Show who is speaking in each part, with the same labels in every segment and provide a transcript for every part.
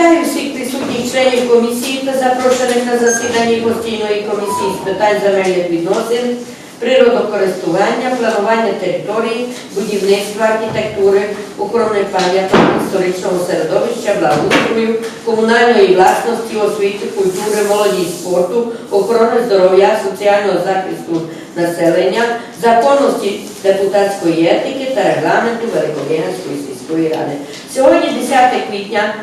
Speaker 1: Вітаю всіх присутніх членів комісії та запрошених на засіданні постійної комісії з питань земельних відносин, природокористування, планування території, будівництва, архітектури, охорони пам'яток, історичного середовища, благоустрою, комунальної власності, освіти, культури, молоді, спорту, охорони здоров'я, соціального захисту населення, законності депутатської етики та регламенту Великобєганської сільської ради. Сьогодні 10 квітня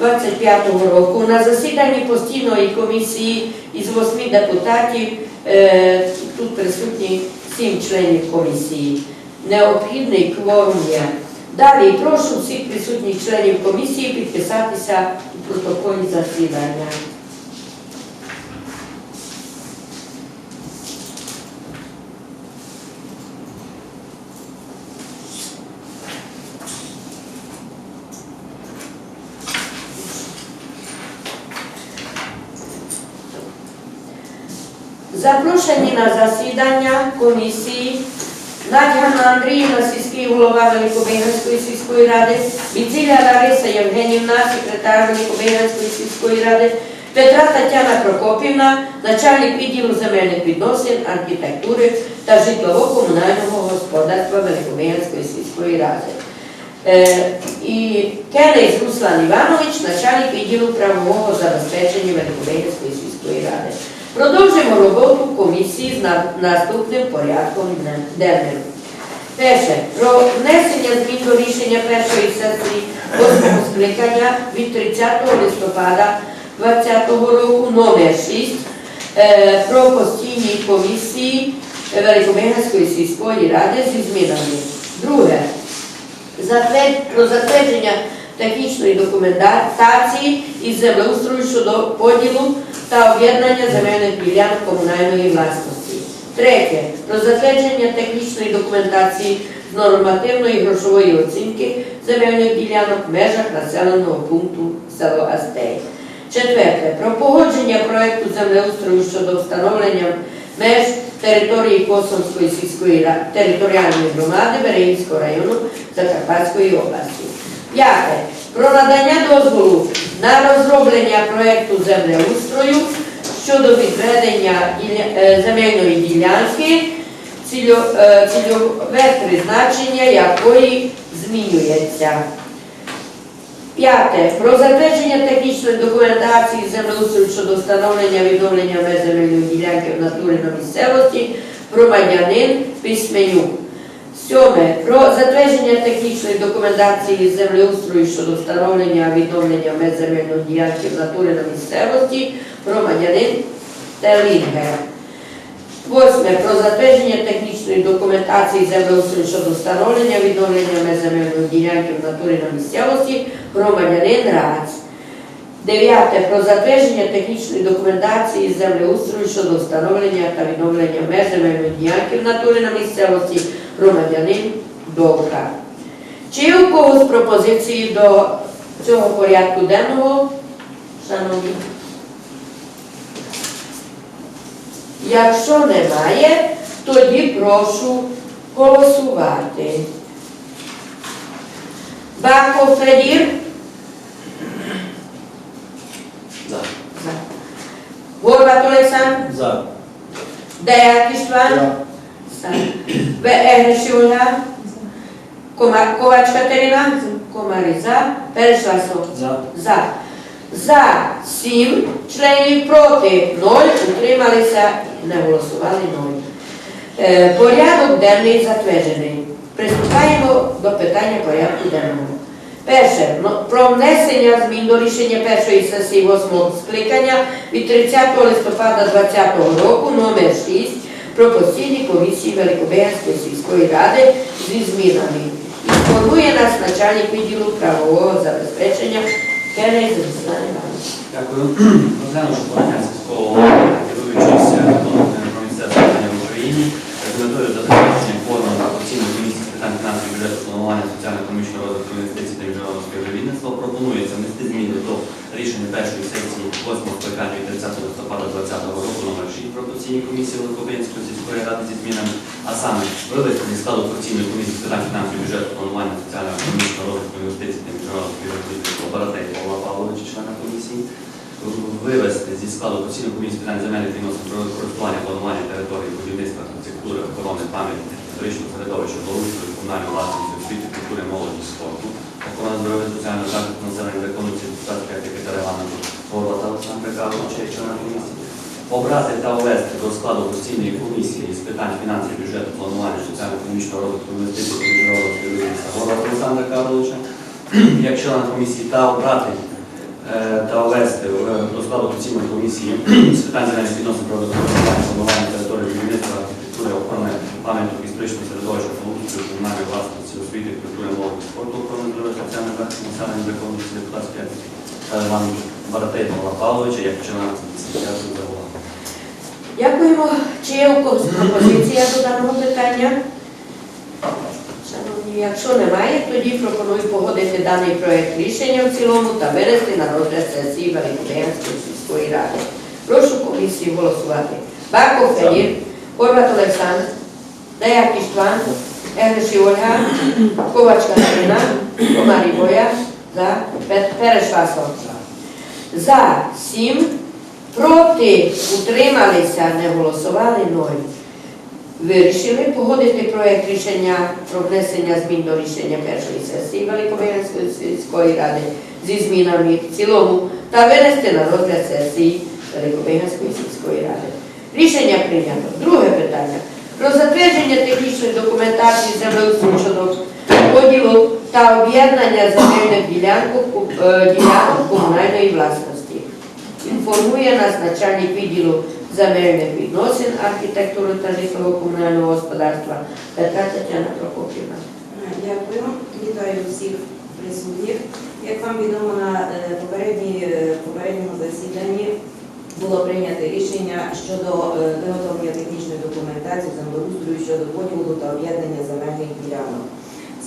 Speaker 1: 25-го року на засіданні постійної комісії із восьми депутатів, е, тут присутні сім членів комісії. Необхідний кворум є. Далі прошу всіх присутніх членів комісії підписатися у протоколі засідання. Запрошені на засідання комісії Надяна Андріївна, сільський голова Великобиганської сільської ради, Біціля Лариса Євгенівна, секретар Великобиганської сільської ради, Петра Тетяна Прокопівна, начальник відділу земельних відносин, архітектури та житлово-комунального господарства Великобиганської сільської ради. І Келець Руслан Іванович, начальник відділу правового забезпечення Великобиганської сільської ради. Продовжуємо роботу комісії з наступним порядком денним. Перше. Про внесення змін до рішення першої сесії восьмого скликання від 30 листопада 2020 року номер 6 е, про постійні комісії Великобиганської сільської ради зі змінами. Друге. Про затвердження технічної документації із землеустрою щодо поділу та об'єднання земельних ділянок комунальної власності. Третє. Про затвердження технічної документації з нормативної грошової оцінки земельних ділянок в межах населеного пункту село Астей. Четверте. Про погодження проекту землеустрою щодо встановлення меж території Косовської сільської територіальної громади Берегівського району Закарпатської області. П'яте. Про надання дозволу на розроблення проекту землеустрою щодо відведення е, земельної ділянки, е, цільове призначення якої змінюється. П'яте. Про затвердження технічної документації землеустрою щодо встановлення відновлення земельної ділянки в натурі на місцевості громадянин Письменюк. Сьоме. Про затвердження технічної документації землеустрою щодо встановлення відновлення меж земельної ділянки в натурі на місцевості громадянин Телінгер. Восьме. Про затвердження технічної документації землеустрою щодо встановлення відновлення меж земельної ділянки в на місцевості громадянин РАЦ. Дев'яте. Про затвердження технічної документації землеустрою щодо встановлення та відновлення меж земельної ділянки на місцевості громадянин Довка. Чи є у когось пропозиції до цього порядку денного, шановні? Якщо немає, тоді прошу голосувати. Баков Федір?
Speaker 2: За.
Speaker 1: За. Горват Олександр?
Speaker 2: За.
Speaker 1: Деяк Іштван? За. Егриш Юля? Кома- Ковач Катерина? Комарі за. Перешласов?
Speaker 2: За.
Speaker 1: За. За сім членів проти ноль, утрималися, не голосували ноль. Е, порядок денний затверджений. Приступаємо до питання порядку денного. Перше. Про внесення змін до рішення першої сесії восьмого скликання від 30 листопада 2020 року номер 6 про постійні комісії Великобиганської сільської ради зі змінами. Інформує нас начальник відділу правового забезпечення Келей Руслан Іванович.
Speaker 3: Питання бюджету планування соціально-економічного розвитку інвестицій та міжнародного співробітництва пропонується внести зміни до рішення першої сесії 8 скликання 30 листопада 2020 року номер 6 про комісії Великобинської сільської ради зі змінами, а саме зі складу постійної комісії з питань фінансів бюджету планування соціально-економічного розвитку інвестицій та міжнародного співробітництва Баратей Павла Павловича, комісії, вивести зі складу постійної комісії питань земельних відносин про користування, планування території, будівництва, архітектури, охорони пам'ятки, історичного середовища, благоустрою, комунальної власності, освіти, культури, молоді, спорту, охорони здоров'я, соціального захисту населення, виконуючи депутатської етики та регламенту Горвата Олександра Карловича, як члена комісії. Обрати та ввести до складу постійної комісії з питань фінансів, бюджету, планування, соціально-економічного розвитку, інвестицій, міжнародного співробітництва Горвата Олександра Карловича, як члена комісії та обрати е, та ввести в- до складу постійної комісії з питань земельних відносин про використання планування території будівництва, архітектури, охорони пам'яток історичного середовища, благоустрою, комунальної власності, освіти, культури, молоді, спорту, охорони здоров'я, соціального захисту населення, виконуючи депутатські та регламент Баратей Павла Павловича, як члена. Дякую за увагу.
Speaker 1: Дякуємо. Чи є у когось пропозиція до даного питання? Шановні, якщо немає, тоді пропоную погодити даний проект рішення в цілому та винести на розгляд сесії Великобиянської сільської ради. Прошу комісію голосувати. Баков Федір, Хорват Олександр, Деяк Іштван, Егнеші Ольга, Ковач Катерина, Комарій Боя, за Пе- Переш Васов. За сім, проти утрималися, не голосували ноль. Вирішили погодити проект рішення про внесення змін до рішення першої сесії Великобиянської сільської ради зі змінами в цілому та винести на розгляд сесії Великобиянської сільської ради. Рішення прийнято. Друге питання. Про затвердження технічної документації землеустрою щодо поділу та об'єднання земельних е, ділянок комунальної власності. Інформує нас начальник відділу земельних відносин, архітектури та житлово-комунального господарства Петра Тетяна Прокопівна.
Speaker 2: Дякую. Вітаю всіх присутніх. Як вам відомо, на е, е, попередньому засіданні було прийнято рішення щодо е, виготовлення технічної документації землеустрою щодо поділу та об'єднання земельних ділянок.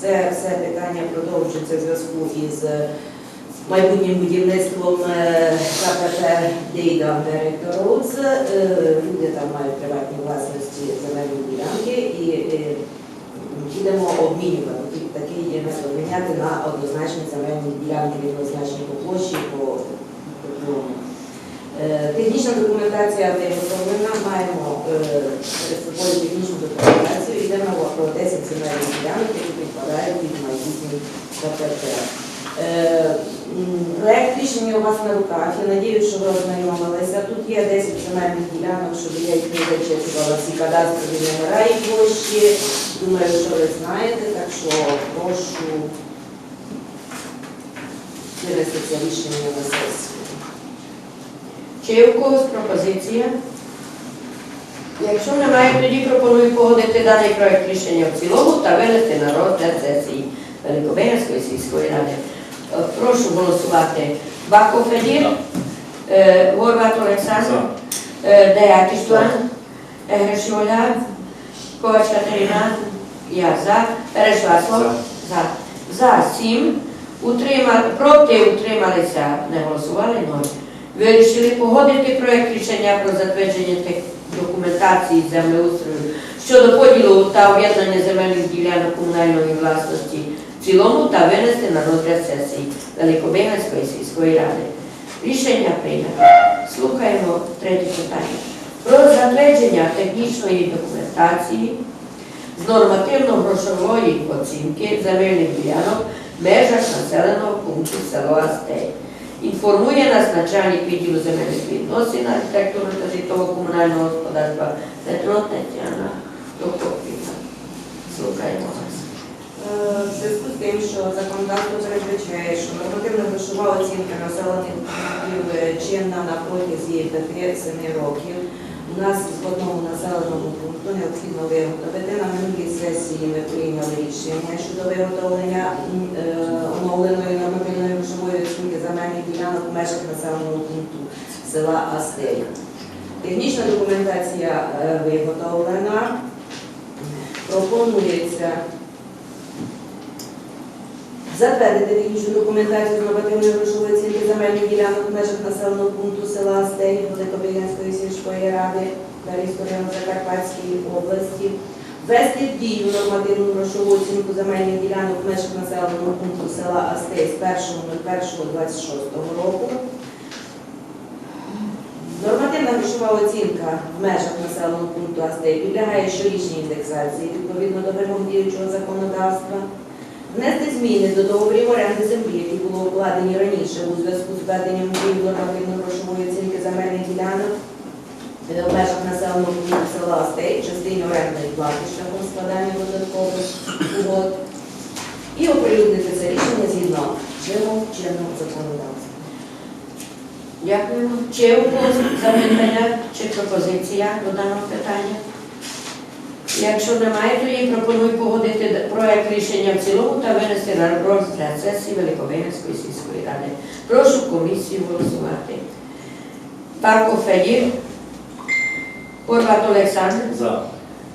Speaker 2: Це все питання продовжується в зв'язку із е, майбутнім будівництвом е, КПП Дейда Роудс. Люди там мають приватні власності земельні ділянки і е, будемо обмінювати. Тобто Такий є метод міняти на однозначні земельні ділянки, однозначні по площі, по. Е, Технічна документація виготовлена, маємо е, перед собою технічну документацію, йде мова про 10 земельних ділянок, які підпадають під майбутній КПП. Е, м, Проект рішення у вас на руках. Я надію, що ви ознайомилися. Тут є 10 земельних ділянок, щоб я їх не зачитувала всі кадастрові номера і площі. Думаю, що ви знаєте, так що прошу винести це рішення на сесію.
Speaker 1: Чи є у когось пропозиція? Якщо немає, тоді пропоную погодити даний проект рішення в цілому та винести на розгляд сесії Великобиянської сільської ради. Е, Прошу голосувати. Баков Федір, е, Горват Олександр, е, Деяк Іштван, Егреш Оля, Ковач Катерина, я за, Переш Васлов, за. За сім, проти утрималися, не голосували, ноль. Вирішили погодити проект рішення про затвердження документації землеустрою щодо поділу та об'єднання земельних ділянок комунальної власності в цілому та винести на розгляд сесії Великобиганської сільської ради. Рішення прийнято. Слухаємо третє питання. Про затвердження технічної документації з нормативно-грошової оцінки земельних ділянок в межах населеного пункту село Астей. Інформує нас начальник відділу земельних відносин, архітектури та житлово-комунального господарства Петро Тетяна Прокопівна. Слухаємо вас.
Speaker 2: Е, В зв'язку з тим, що законодавство передбачає, що нормативна грошова оцінка населених пунктів чинна на протязі 5-7 років. У нас в одному населеному пункту необхідно виготовити. На минулій сесії ми прийняли рішення щодо виготовлення е, оновленої нормативної грошової оцінки земельних ділянок в межах населеного пункту села Астея. Технічна документація е, виготовлена. Пропонується Затвердити технічну документацію нормативної грошової оцінки земельних ділянок в межах населеного пункту села Астей Великобилянської сільської ради Дарівської району Закарпатської області. Ввести в дію нормативну грошову оцінку земельних ділянок в межах населеного пункту села Астей з 1.01.26 року. Нормативна грошова оцінка в межах населеного пункту Астей підлягає щорічній індексації відповідно до вимог діючого законодавства. Внести зміни до договорів оренди землі, які були укладені раніше у зв'язку з введенням дії нормативно-грошової оцінки земельних ділянок е, в межах населеного пункту села Астей в частині орендної плати шляхом складання додаткових угод і оприлюднити це рішення згідно вимог чинного законодавства.
Speaker 1: Дякуємо. Чи у когось запитання чи пропозиція до даного питання? Якщо немає, тоді пропоную погодити проект рішення в цілому та винести на розгляд сесії Великовинської сільської ради. Прошу комісію голосувати. Парко Федір, Порват Олександр,
Speaker 3: За.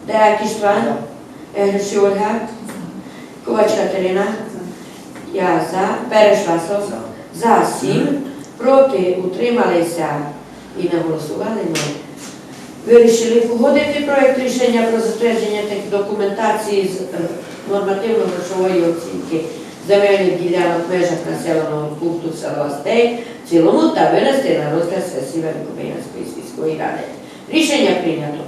Speaker 1: Деяк Іштван, Егрші Ольга, Ковач Катерина, я за, Переш Васов, за сім, проти утрималися і не голосували. Ні. Вирішили погодити проект рішення про затвердження документації з е, нормативно-грошової оцінки земельних ділянок в межах населеного пункту села Стей в цілому та винести на розгляд сесії Великобиянської сільської ради. Рішення прийнято.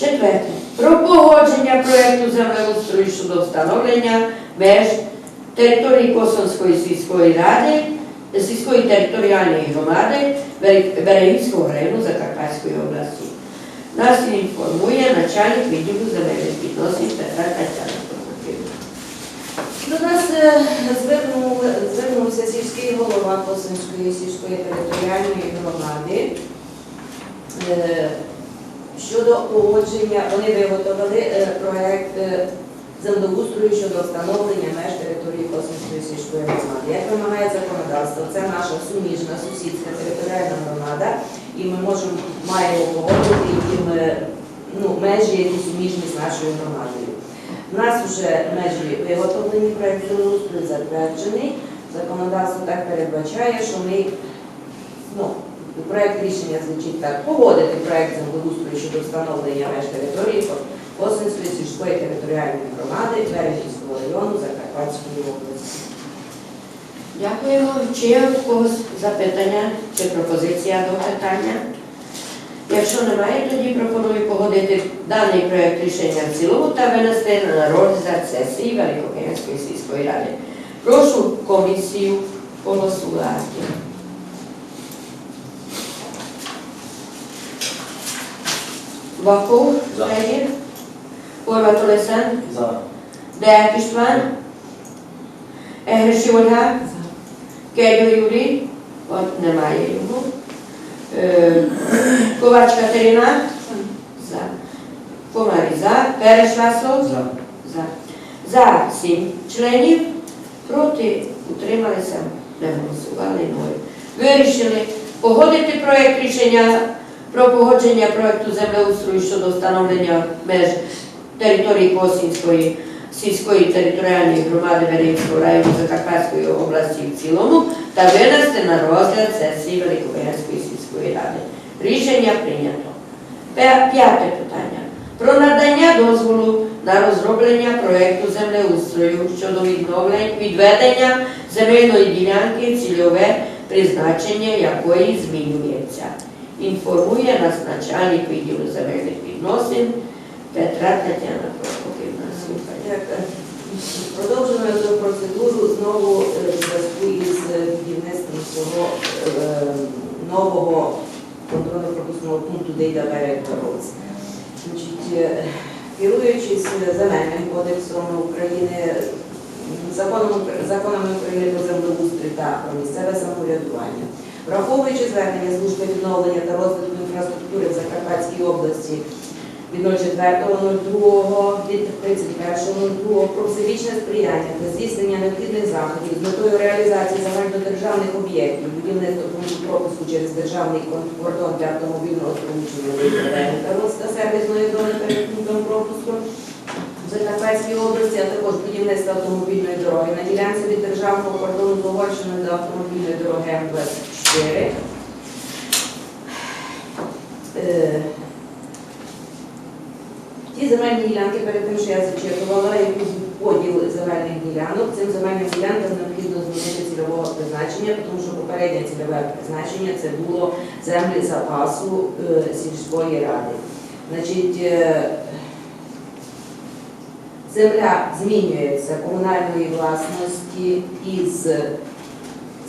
Speaker 1: Четверте. Про погодження проекту землеустрою щодо встановлення меж території Косонської сільської ради, сільської територіальної громади Бере- Берегівського району Закарпатської області. Нас інформує начальник відділу земельних відносин Петра Тетяна.
Speaker 2: До нас е, звернувся сільський голова Косинської сільської територіальної громади е, щодо погодження, вони виготовили е, проект е, землеустрою щодо встановлення меж території Косинської сільської громади. Як вимагає законодавство, це наша суміжна сусідська територіальна громада, і ми можемо маємо погодити е, ну, межі, які суміжні з нашою громадою. У нас вже межі виготовлені, проект землеустрою затверджений. Законодавство так передбачає, що ми ну, проект рішення звучить так. Погодити проект землеустрою щодо встановлення меж території Косинської сільської територіальної громади Берегівського району Закарпатської області.
Speaker 1: Дякуємо. Чи є у когось запитання чи пропозиція до питання? Якщо немає, тоді пропоную погодити даний проект рішення в цілому та винести на розгляд сесії Великокиянської сільської ради. Прошу комісію голосувати. Баков. Федір, Порват Олександр,
Speaker 3: За.
Speaker 1: Деяк Іштван, Егриші Ольга, Кедьо Юрій, от немає його. Е, Ковач Катерина, за. Комарі за. Переш Васов,
Speaker 3: За.
Speaker 1: за. За сім членів, проти утрималися, не голосували ноль. Вирішили погодити проект рішення про погодження проекту землеустрою щодо встановлення меж території Косінської сільської територіальної громади Берегівського району Закарпатської області в цілому та винести на розгляд сесії Великобиянської сільської ради. Рішення прийнято. П'яте питання. Про надання дозволу на розроблення проекту землеустрою щодо відведення земельної ділянки, цільове призначення якої змінюється. Інформує нас начальник відділу земельних відносин Петра Тетяна Прокопівна.
Speaker 2: Е, продовжуємо цю процедуру знову е, в зв'язку із е, будівництвом цього е, нового контрольно-пропускного пункту Дейда Берег Роуз. Е, Керуючись земельним кодексом України, законами України про землеустрій та про місцеве самоврядування, враховуючи звернення служби відновлення та розвитку інфраструктури в Закарпатській області від 04.02 від 31.02 про всебічне сприяння та здійснення необхідних заходів з метою реалізації загальнодержавних об'єктів, будівництва пункту пропуску через державний кордон для автомобільного сполучення та сервісної зони перед пунктом пропуску в Закарпатській області, а також будівництва автомобільної дороги на ділянці від державного кордону з Угорщиною до автомобільної дороги М24. Ті земельні ділянки перед тим, що я зачитувала, які поділ земельних ділянок. Цим земельним ділянкам необхідно змінити цільового призначення, тому що попереднє цільове призначення це було землі запасу е, сільської ради. Значить, е, земля змінюється комунальної власності із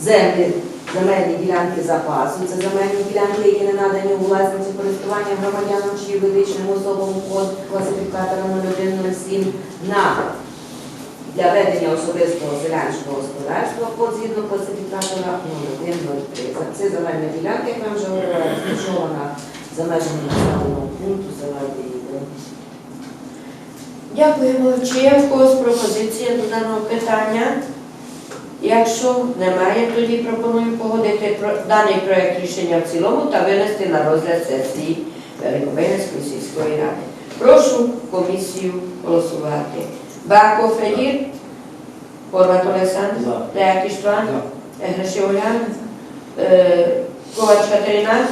Speaker 2: землі, земельні ділянки запасу. Це земельні ділянки, які не надані у власності користування громадянам чи юридичним особам код класифікатора 0107 на для ведення особистого селянського господарства код згідно класифікатора 0103. Це земельна ділянка, яка вже говорила, розташована за межами населеного пункту села Діїве.
Speaker 1: Дякуємо. Чи є в когось пропозиція до даного питання? Якщо немає, тоді пропоную погодити даний проект рішення в цілому та винести на розгляд сесії Великобинської сільської ради. Прошу комісію голосувати. Бако Федір, Хорват Олександр. Деяк Іштван, Егреші Олян, е, Ковач Катерина,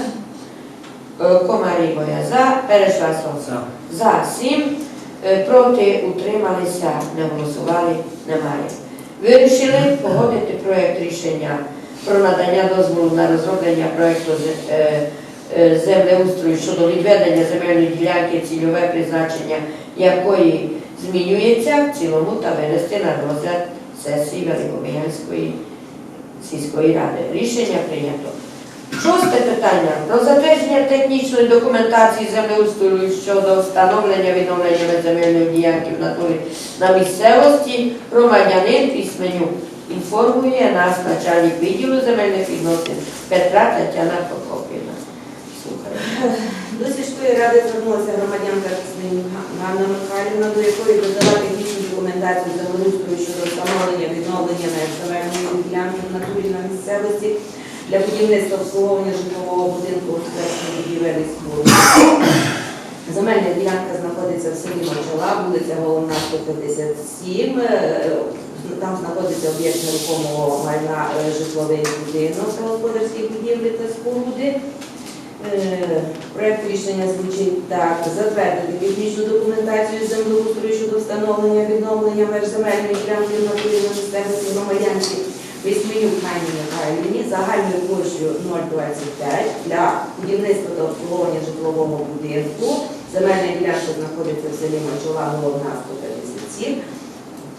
Speaker 1: е, Комар Ігоя за, Переш Васил.
Speaker 4: За.
Speaker 1: Сім, е, проти утрималися, не голосували, немає. Вирішили погодити проєкт рішення про надання дозволу на розроблення проекту з- е, е, землеустрою щодо відведення земельної ділянки, цільове призначення якої змінюється в цілому та винести на розгляд сесії Великобиянської сільської ради. Рішення прийнято. Шосте питання про затвердження технічної документації землеустрою щодо встановлення відновлення земельної ділянки в натурі на місцевості громадянин письменю інформує нас начальник відділу земельних відносин Петра Тетяна Прокопівна. Слухаю.
Speaker 2: До сільської ради звернулася громадянка Ганна Михайлівна, до якої додала технічну документацію землеустрою щодо встановлення відновлення земельної ділянки в натурі на місцевості для будівництва обслуговування житлового будинку господарської будівель і споруд. Земельна ділянка знаходиться в селі Мочала, вулиця Головна 157. Е, Там знаходиться об'єкт нерухомого майна е, житловий будинок та господарські будівлі та споруди. Е, Проект рішення звучить так. Затвердити технічну документацію землеустрою щодо встановлення відновлення меж земельної ділянки в натурі на місцевості громадянці Весьминюк Хайні Михайлівні загальною площею 025 для будівництва та обслуговування житлового будинку. Земельна ділянка знаходиться в селі Мочова, головна 157.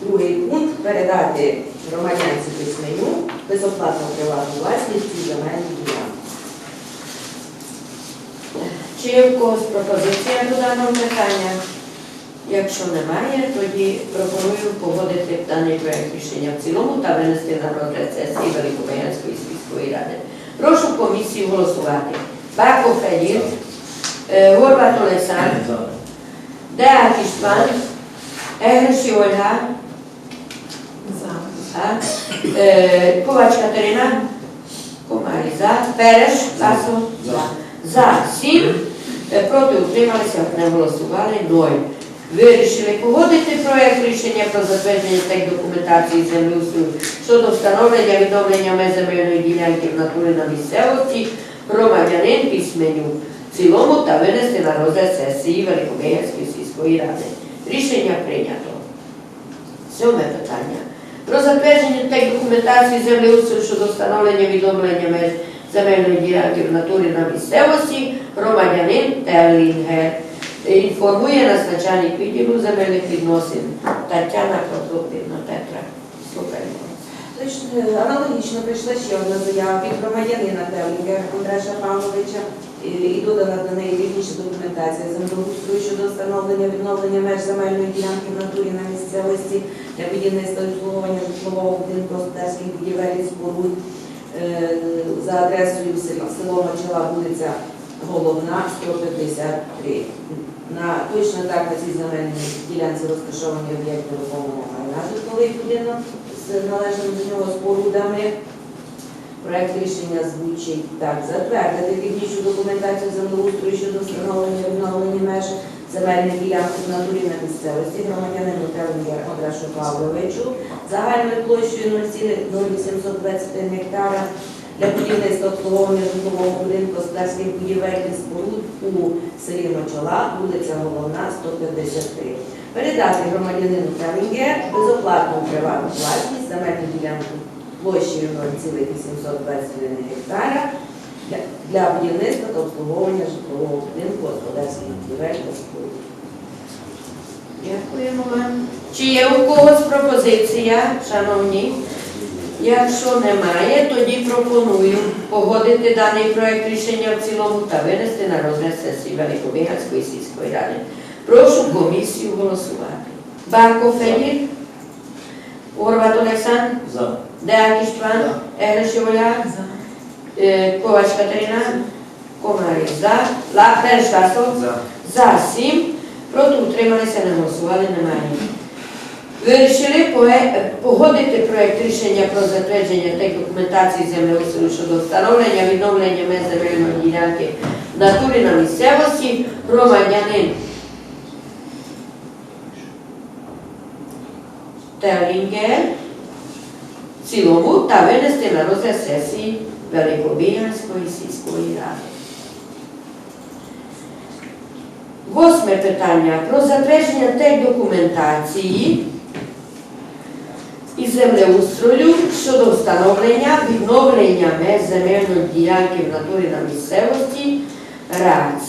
Speaker 2: Другий пункт передати громадянці Весьминю безоплатно приватну власність ці земельні ділянки.
Speaker 1: Чи є в когось пропозиція до даного питання? Якщо немає, тоді пропоную погодити даний проект рішення в цілому та винести на розгляд сесії Великобаянської сільської ради. Прошу комісію голосувати. Бако Федір, е, Горват Олександр. Деак Іштван, Егрші Ольга, е, Ковач Катерина, Комарі за, Переш, Ласо,
Speaker 4: За.
Speaker 1: за сім, е, проти утрималися, не голосували, ноль. Вирішили погодити проект рішення про затвердження тех документації землеустрою щодо встановлення відновлення меж земельної ділянки в натурі на місцевості громадянин письменю в цілому та винести на розгляд сесії Великобиянської сільської ради. Рішення прийнято. Сьоме питання. Про затвердження тех документації землеустрою щодо встановлення відновлення меж земельної ділянки в натурі на місцевості громадянин Терлінгер. Інформує нас начальник відділу земельних відносин Тетяна Прокопівна Петра. Слухаємо.
Speaker 2: Е, Аналогічно прийшла ще одна заява від громадянина Тевлінга Андреша Павловича і додана до неї технічна документація землеустрою щодо встановлення відновлення меж земельної ділянки в натурі на місцевості для будівництва обслуговування житлового будинку господарських будівель і споруд е, за адресою село Мочела, вулиця Головна, 153. На, точно так на земельній ділянці розташовані об'єкти рухомого майна житловий будинок з належними до нього спорудами. Проект рішення звучить так. Затвердити технічну документацію землеустрою щодо встановлення і відновлення меж земельних ділянок в натурі на місцевості громадянину Телмір Одрашу Павловичу загальною площею 0,0821 гектара для будівництва обслуговування житлового будинку господарських будівель і споруд у селі Мочола, вулиця Головна, 153. передати громадянину Телінге безоплатну приватну власність земельну ділянку площею 0,821 гектара для, будівництва та обслуговування житлового будинку господарських будівель та споруд.
Speaker 1: Дякуємо вам. Чи є у когось пропозиція, шановні? Якщо немає, тоді пропоную погодити даний проект рішення в цілому та винести на розгляд сесії Великобіганської сільської ради. Прошу комісію голосувати. Барко Федір, Орват Олександр,
Speaker 4: За.
Speaker 1: Деяк Іштван, Егреш Ковач Катерина, Комарі за, Ла- Береш Ласло,
Speaker 4: За.
Speaker 1: за сім, проти утрималися, не голосували, немає. Вирішили погодити проект рішення про затвердження тех документації землеустрою щодо встановлення відновлення меж земельної ділянки в натурі на місцевості громадянин Телінгер в цілому та винести на розгляд сесії Великобіганської сільської ради. Восьме питання про затвердження тех документації і землеустрою щодо встановлення відновлення меж земельної ділянки в натурі на місцевості РАЦ.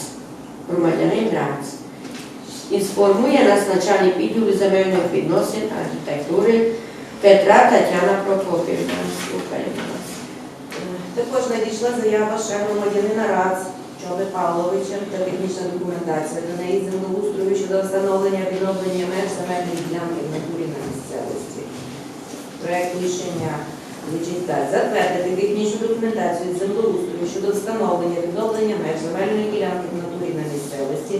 Speaker 1: Громадянин РАЦ. Інформує нас начальник відділу земельних відносин архітектури Петра Тетяна Прокопівна. Слухаємо вас.
Speaker 2: Також надійшла заява ще громадянина РАЦ Чоби Павловича та технічна документація до неї землеустрою щодо встановлення відновлення меж земельної ділянки в натурі на місцевості. Проект рішення звучить. Затвердити технічну документацію землеустрою щодо встановлення відновлення меж земельної ділянки в натурі на місцевості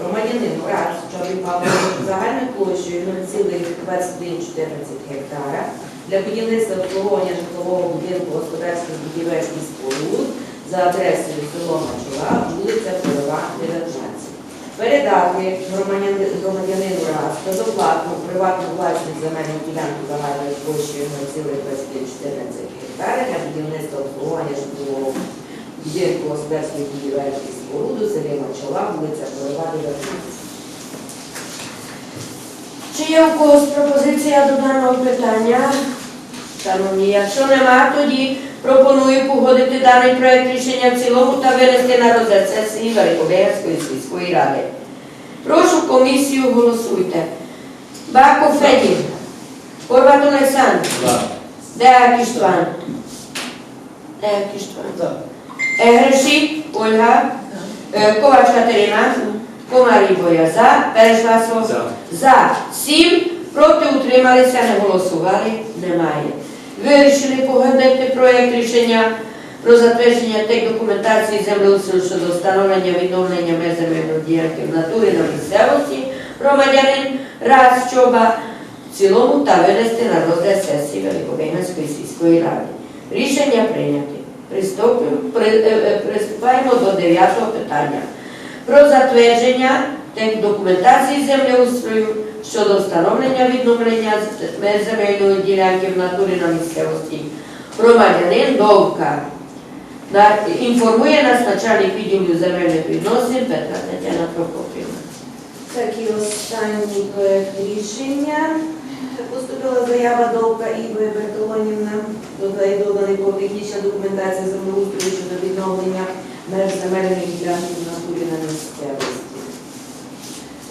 Speaker 2: громадянину РАЦ Чоби Павловичу загальною площею 0,2114 гектара для будівництва обслуговування житлового будинку господарських будівель і споруд за адресою село Мачула, вулиця Полева, 19. Передати громадяни- громадянину РАС безоплатну приватну власність земельну ділянку загальною площею 0,2114 гектара для будівництва обслуговування житлового будинку господарських будівель і споруд у селі Мачула, вулиця Полева, 19.
Speaker 1: Чи є у когось пропозиція до даного питання? Шановні, якщо нема, тоді пропоную погодити даний проект рішення в цілому та винести на розгляд сесії Великобеганської сільської ради. Прошу комісію голосуйте. Бако Федір, Хорват Олександр,
Speaker 4: За.
Speaker 1: Деяк Іштван, Деяк Іштван, Егреші, Ольга, е, Ковач Катерина, Комарій Боя. За, Переш
Speaker 4: за.
Speaker 1: Сім, проти утрималися, не голосували, немає. Вирішили погодити проект рішення про затвердження тих документації землеустрою щодо встановлення відновлення меж земельної ділянки в натурі на місцевості громадянин раз щоба в цілому та винести на розгляд сесії Великобеганської сільської ради. Рішення прийняті. Е, е, приступаємо до дев'ятого питання про затвердження тех документації землеустрою щодо встановлення відновлення земельної ділянки в натурі на місцевості. Громадянин Довка. Інформує нас начальник відділу земельних відносин Петра Тетяна Прокопівна.
Speaker 2: Так і останній проект рішення. Поступила заява Довка Іви Бертолонівна, додає доданий по технічна документація землеустрою щодо відновлення меж земельної ділянки в натурі на місцевості.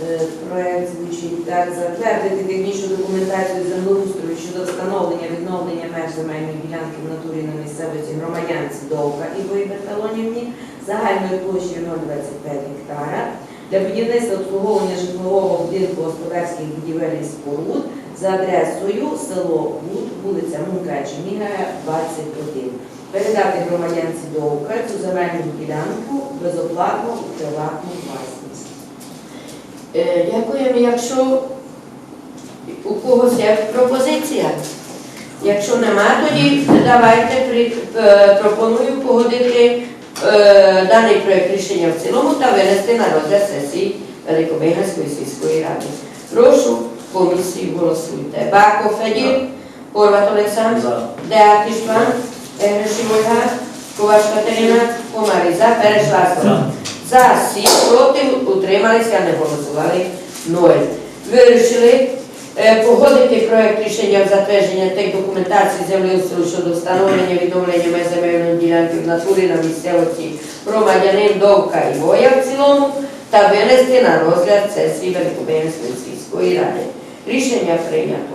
Speaker 2: Е, Проект звучить так, затвердити технічну документацію землеустрою щодо встановлення відновлення меж земельної ділянки в натурі на місцевості громадянці Довка Івої Бертолонівні загальною площею 0,25 гектара для будівництва обслуговування житлового будинку господарських будівель і споруд за адресою село Буд, вулиця Мунка Чемігая, 21. Передати громадянці Довка цю земельну ділянку безоплатно у приватну власність.
Speaker 1: Е, Дякуємо. Якщо у когось є пропозиція, якщо нема, тоді давайте е, пропоную погодити е, даний проект рішення в цілому та винести на розгляд сесії Великобеганської сільської ради. Прошу комісію голосуйте. Бако Федір, Хорват Олександр,
Speaker 4: За.
Speaker 1: Деяк Іштван, Егреші Ольга, Ковач Катерина, Комарі за, Переш. За сім проти утрималися, не голосували ноль. вирішили е, погодити проект рішення затвердження тех документації землеустрою щодо встановлення відновлення меж земельної ділянки в натурі на місцевості громадянин Довка і Боя в цілому та винести на розгляд сесії Великобенської сільської ради. Рішення прийнято.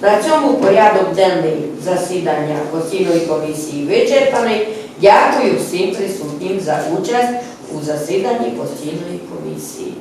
Speaker 1: На цьому порядок денний засідання постійної комісії вичерпаний. Дякую всім присутнім за участь у засіданні постійної комісії.